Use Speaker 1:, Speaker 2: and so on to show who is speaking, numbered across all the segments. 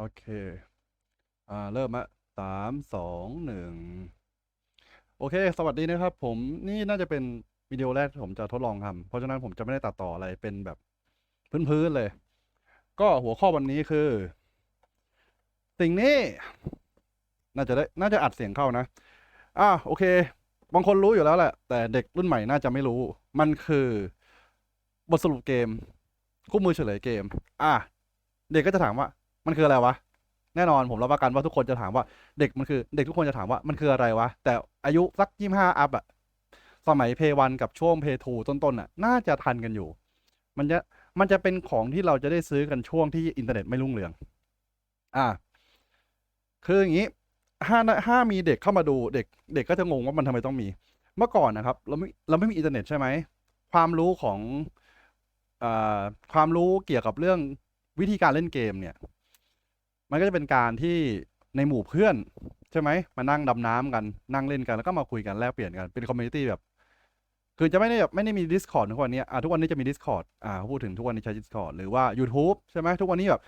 Speaker 1: โอเค อ่า เริ่มละสามสองหนึ่งโอเค สวัสดีนะครับ ผมนี่น่าจะเป็นวิดีโอแรกที่ผมจะทดลองทำเพราะฉะนั้นผมจะไม่ได้ตัดต่ออะไรเป็นแบบ พื้นๆเลย ก็หัวข้อวันนี้คือ สิ่งนี้ น่าจะได้ น่าจะอัดเสียงเข้านะ อ่าโอเค บางคนรู้อยู่แล้วแหละ แต่เด็กรุ่นใหม่น่าจะไม่รู้ มันคือบทสรุปเกม คู่มือเฉลยเกม อะเด็กก็จะถามว่า มันคืออะไรวะ แน่นอนผมรับประกันว่าทุกคนจะถามว่าเด็กมันคือ เด็กทุกคนจะถามว่ามันคืออะไรวะ แต่อายุสักยี่ห้าอัพอะสมัยเพย์วันกับช่วงเพย์ทูต้นๆอะน่าจะทันกันอยู่ มันจะมันจะเป็นของที่เราจะได้ซื้อกันช่วงที่อินเทอร์เน็ตไม่รุ่งเรือง อะคืออย่างนี้ถ้าถ้ามีเด็กเข้ามาดูเด็ก เด็กก็จะงงว่ามันทำไมต้องมี เมื่อก่อนนะครับ เราไม่เราไม่มีอินเทอร์เน็ตใช่ไหมความรู้ของอ่าความรู้เกี่ยวกับเรื่องวิธีการเล่นเกมเนี่ย มันก็จะเป็นการที่ในหมู่เพื่อน ใช่ไหมมานั่งดำน้ำกันนั่งเล่นกันแล้วก็มาคุยกันแลกเปลี่ยนกันเป็นคอมมูนิตี้แบบ คือจะไม่ได้แบบไม่ได้มี Discord ทุกวันนี้อ่าทุกวันนี้จะมี Discord อ่าพูดถึงทุกวันนี้ใช้ Discord หรือว่า YouTube ใช่ไหมทุกวันนี้แบบ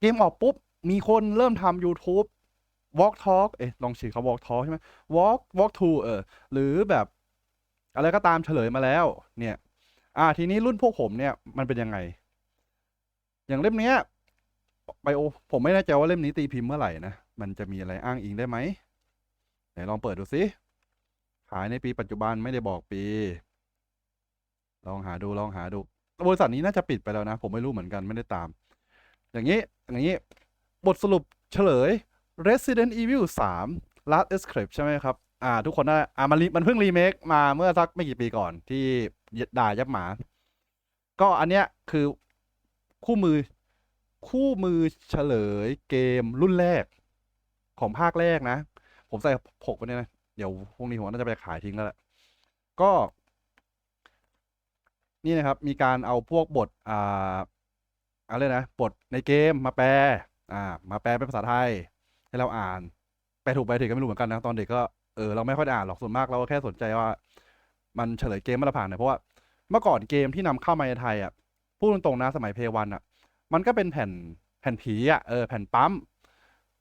Speaker 1: เกมออกปุ๊บ มีคนเริ่มทำ YouTube Walk Talk เอ๊ะลองชื่อเขา Walk Talk ใช่ไหม Walk Walk to เออหรือแบบอะไรก็ตามเฉลยมาแล้ว เนี่ย อ่า ทีนี้รุ่นพวกผมเนี่ยมันเป็นยังไง อย่างเล่มเนี้ย ไบโอผมไม่แน่ใจว่าเล่มนี้ตีพิมพ์เมื่อไหร่นะ มันจะมีอะไรอ้างอิงได้ไหมไหนลองเปิดดูสิขายในปีปัจจุบันไม่ได้บอกปี ลองหาดูลองหาดูบริษัทนี้น่าจะปิดไปแล้วนะ ผมไม่รู้เหมือนกันไม่ได้ตาม อย่างนี้ อย่างนี้ บทสรุปเฉลย Resident Evil 3 Last Escape ใช่ไหมครับ อ่า ทุกคนได้อ่ามันมันเพิ่งรีเมคมาเมื่อสักไม่กี่ปีก่อนที่ด่ายับหมา ก็อันเนี้ยคือคู่มือ คู่มือเฉลยเกมรุ่นแรก ของภาคแรกนะ ผมใส่ผกไปเนี่ยนะ เดี๋ยวพรุ่งนี้ผมน่าจะไปขายทิ้งแล้วแหละ ก็ นี่นะครับ มีการเอาพวกบท อ่าอะไรนะ บทในเกมมาแปล อ่า มาแปลเป็นภาษาไทย ให้เราอ่าน แปลถูกแปลผิดก็ไม่รู้เหมือนกันนะ ตอนเด็กก็ เออ เราไม่ค่อยได้อ่านหรอก ส่วนมากเราก็แค่สนใจว่า มันเฉลยเกมมาตรฐานไหนเพราะว่า เมื่อก่อนเกมที่นำเข้ามาในไทยอะ พูดตรงๆนะ สมัยเพย์วันอะ มันก็เป็นแผ่นแผ่นผีอะเออแผ่นปั๊ม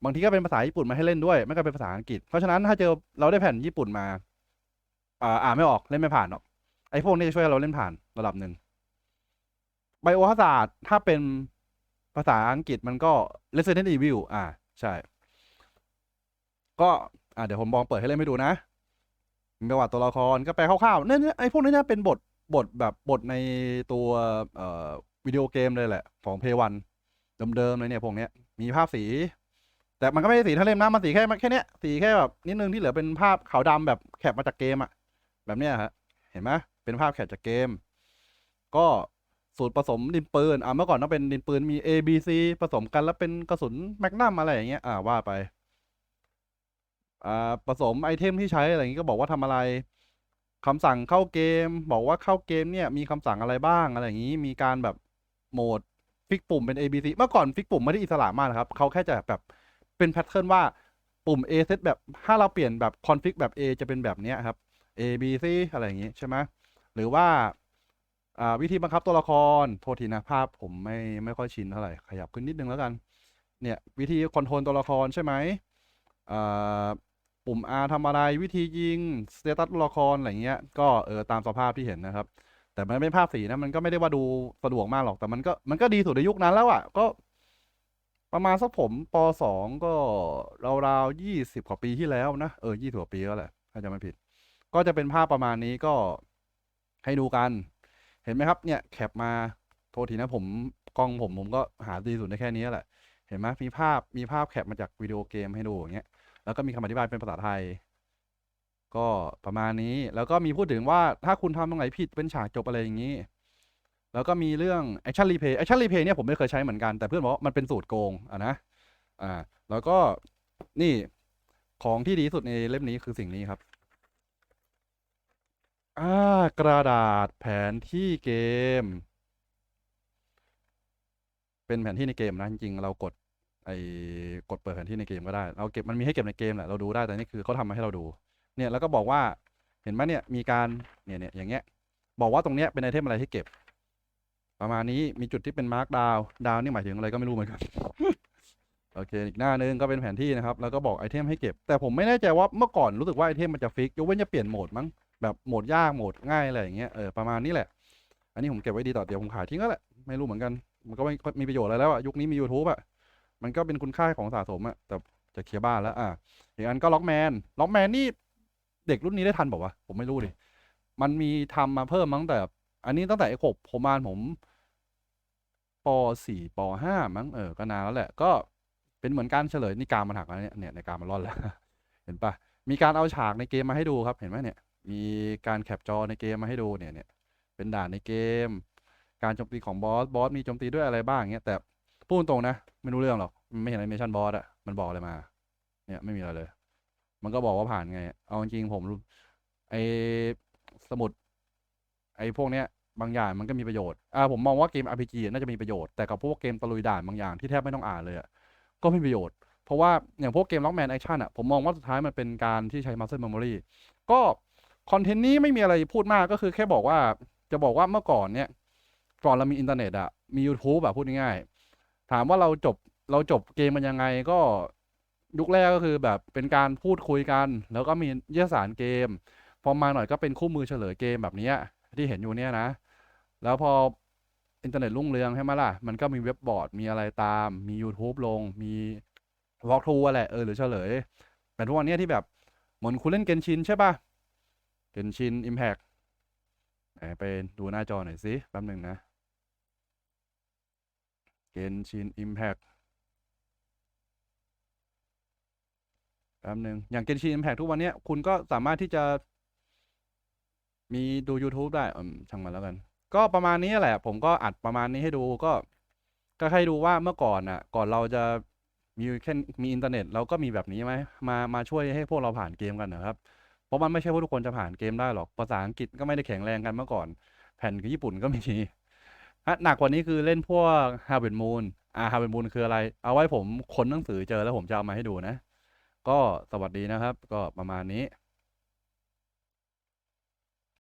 Speaker 1: บางทีก็เป็นภาษาญี่ปุ่นมาให้เล่นด้วยไม่ก็เป็นภาษาอังกฤษ เพราะฉะนั้นถ้าเจอเราได้แผ่นญี่ปุ่นมาอ่าอ่านไม่ออกเล่นไม่ผ่านหรอกไอ้พวกนี้จะช่วยเราเล่นผ่านระดับหนึ่งไบโอฮาซาร์ดถ้าเป็นภาษาอังกฤษมันก็ Resident Evil อ่าใช่ ก็อ่าเดี๋ยวผมลองเปิดให้เล่นให้ดูนะมีประวัติตัวละครก็แปลคร่าวๆเนี่ยเนี่ยไอ้พวกนี้เนี่ยเป็นบทบทแบบบทในตัวเอ่อ วิดีโอเกมเลยแหละ ของเพย์วันเดิมๆเลยเนี่ยพวกเนี้ยมีภาพสี แต่มันก็ไม่ได้สีทั้งเล่มนะมันสีแค่แค่เนี้ยสีแค่แบบนิดนึงที่เหลือเป็นภาพขาวดำแบบแคปมาจากเกมอะแบบเนี้ยฮะเห็นไหมเป็นภาพแคปจากเกม ก็สูตรผสมดินปืนอ่าเมื่อก่อนต้องเป็นดินปืนมี A B C ผสมกันแล้วเป็นกระสุนแมกนัมอะไรอย่างเงี้ยอ่าว่าไปอ่าผสมไอเทมที่ใช้อะไรอย่างงี้ก็บอกว่าทำอะไรคำสั่งเข้าเกม บอกว่าเข้าเกมเนี่ยมีคำสั่งอะไรบ้างอะไรอย่างงี้มีการแบบ โหมดฟิกปุ่มเป็น A B C เมื่อก่อนฟิกปุ่มไม่ได้อิสระมากนะครับเขาแค่จะแบบเป็นแพทเทิร์นว่าปุ่ม A เซตแบบถ้าเราเปลี่ยนแบบคอนฟิกแบบ A จะเป็นแบบนี้ครับ A B C อะไรอย่างงี้ใช่ไหมหรือว่าวิธีบังคับตัวละครโทษทีนะภาพผมไม่ไม่ค่อยชินเท่าไหร่ขยับขึ้นนิดนึงแล้วกัน เนี่ยวิธีคอนโทรลตัวละครใช่ไหมปุ่ม R ทำอะไรวิธียิงสเตตัสตัวละครอะไรเงี้ยก็เออตามสภาพที่เห็นนะครับ แต่มันเป็นภาพสีนะ มันก็ไม่ได้ว่าดูสะดวกมากหรอกแต่มันก็มันก็ดีสุดในยุคนั้นแล้วอะ่ะ ก็ ประมาณสักผมปสองก็ราวๆยี่สิบกว่าปีที่แล้วนะ เออยี่สิบกว่าปีแล้วแหละถ้าจะไม่ผิด ก็จะเป็นภาพประมาณนี้ก็ให้ดูกัน เห็นไหมครับ เนี่ยแคปมาโทษทีนะผมกล้องผมผมก็หาดีสุดได้แค่นี้แหละ เห็นไหมมีภาพมีภาพแคปมาจากวิดีโอเกมให้ดูอย่างเงี้ยแล้วก็มีคำอธิบายเป็นภาษาไทย ก็ประมาณนี้แล้วก็มีพูดถึงว่าถ้าคุณทำตรงไหนผิดเป็นฉากจบอะไรอย่างนี้ แล้วก็มีเรื่อง Action Replay Action Replay เนี่ยผมไม่เคยใช้เหมือนกันแต่เพื่อนบอกว่ามันเป็นสูตรโกงอะนะอ่าแล้วก็นี่ของที่ดีสุดในเล่มนี้คือสิ่งนี้ครับอ่ากระดาษแผนที่เกม เป็นแผนที่ในเกมนะจริงๆเรากดไอ้กดเปิดแผนที่ในเกมก็ได้ เราเก็บมันมีให้เก็บในเกมแหละเราดูได้แต่นี่คือเขาทำมาให้เราดู เนี่ยแล้วก็บอกว่าเห็นไหมเนี่ยมีการเนี่ยเนี่ยอย่างเงี้ยบอกว่าตรงเนี้ยเป็นไอเทมอะไรที่เก็บ ประมาณนี้มีจุดที่เป็นมาร์กดาวดาวนี่หมายถึงอะไรก็ไม่รู้เหมือนกันโอเคอีกหน้านึงก็เป็นแผนที่นะครับ แล้วก็บอกไอเทมให้เก็บ แต่ผมไม่แน่ใจว่าเมื่อก่อนรู้สึกว่าไอเทมมันจะฟิกยกเว้นจะเปลี่ยนโหมดมั้งแบบโหมดยากโหมดง่ายอะไรอย่างเงี้ยเออประมาณนี้แหละ อันนี้ผมเก็บไว้ดีต่อเดี๋ยวผมขายทิ้งก็แหละไม่รู้เหมือนกัน มันก็ไม่มีประโยชน์อะไรแล้วอะยุคนี้มี YouTube อะมันก็เป็นคุณค่าของสะสมอะแต่จะเคลียร์บ้านแล้วอะอีกอันก็ล็อกแมนล็อกแมนนี่ เด็กรุ่นนี้ได้ทันบอกว่าวะผมไม่รู้ดิ มันมีทำมาเพิ่มมั้งแต่ อันนี้ตั้งแต่ไอ้ขบผมมานผมปสี่ปห้ามั้งเออก็นานแล้วแหละ ก็เป็นเหมือนการเฉลยนี่การมันหักแล้วเนี่ยเนี่ยในการมันร่อนแล้ว เห็นปะมีการเอาฉากในเกมมาให้ดูครับ เห็นไหมเนี่ย มีการแคปจอในเกมมาให้ดูเนี่ยเนี่ยเป็นด่านในเกม การโจมตีของบอสบอสมีโจมตีด้วยอะไรบ้างเงี้ยแต่พูดตรงๆนะ ไม่รู้เรื่องหรอก ไม่เห็นแอนิเมชันบอสอะมันบอกอะไรมา เนี่ยไม่มีอะไรเลย มันก็บอกว่าผ่านไง เอาจริงผมไอสมุด ไอพวกเนี้ยบางอย่างมันก็มีประโยชน์ อ่าผมมองว่าเกม RPG น่าจะมีประโยชน์ แต่กับพวกเกมตะลุยด่านบางอย่างที่แทบไม่ต้องอ่านเลยอะก็ไม่มีประโยชน์ เพราะว่าอย่างพวกเกมล็อกแมนแอคชั่นอะผมมองว่าสุดท้ายมันเป็นการที่ใช้ muscle memory ก็คอนเทนต์นี้ไม่มีอะไรพูดมากก็คือแค่บอกว่าจะบอกว่าเมื่อก่อนเนี่ยก่อนเรามีอินเทอร์เน็ตอะมี YouTube แบบพูดง่ายๆถามว่าเราจบเราจบเกมมันยังไงก็ ยุคแรกก็คือแบบเป็นการพูดคุยกัน แล้วก็มีนิยสารเกม พอมาหน่อยก็เป็นคู่มือเฉลยเกมแบบนี้ที่เห็นอยู่เนี่ยนะ แล้วพออินเทอร์เน็ตรุ่งเรืองใช่ไหมล่ะ มันก็มีเว็บบอร์ดมีอะไรตาม มี YouTube ลง มีวอล์กทูอะไรเออหรือเฉลย แต่ทุกวันเนี้ยที่แบบเหมือนคุณเล่นเกนชินใช่ป่ะเกนชินอิมแพกไหนไปดูหน้าจอหน่อยสิแป๊บหนึ่งนะเกนชินอิมแพก แป๊บหนึ่งอย่างเกนชินอิมแพกทุกวันเนี้ยคุณก็สามารถที่จะ มีดู YouTube ได้อืมช่างมันแล้วกัน ก็ประมาณนี้แหละ ผมก็อัดประมาณนี้ให้ดูก็ ก็ให้ดูว่าเมื่อก่อนอะ ก่อนเราจะมีแค่มีอินเทอร์เน็ตเราก็มีแบบนี้ไหมมามาช่วยให้พวกเราผ่านเกมกันนะครับ เพราะมันไม่ใช่ว่าทุกคนจะผ่านเกมได้หรอกภาษาอังกฤษก็ไม่ได้แข็งแรงกันเมื่อก่อน แผ่นกับญี่ปุ่นก็มีอะหนักกว่านี้คือเล่นพวก Harvest Moon อ่า Harvest Moon คืออะไร เอาไว้ผมค้นหนังสือเจอแล้วผมจะเอามาให้ดูนะ ก็สวัสดีนะครับ ก็ประมาณนี้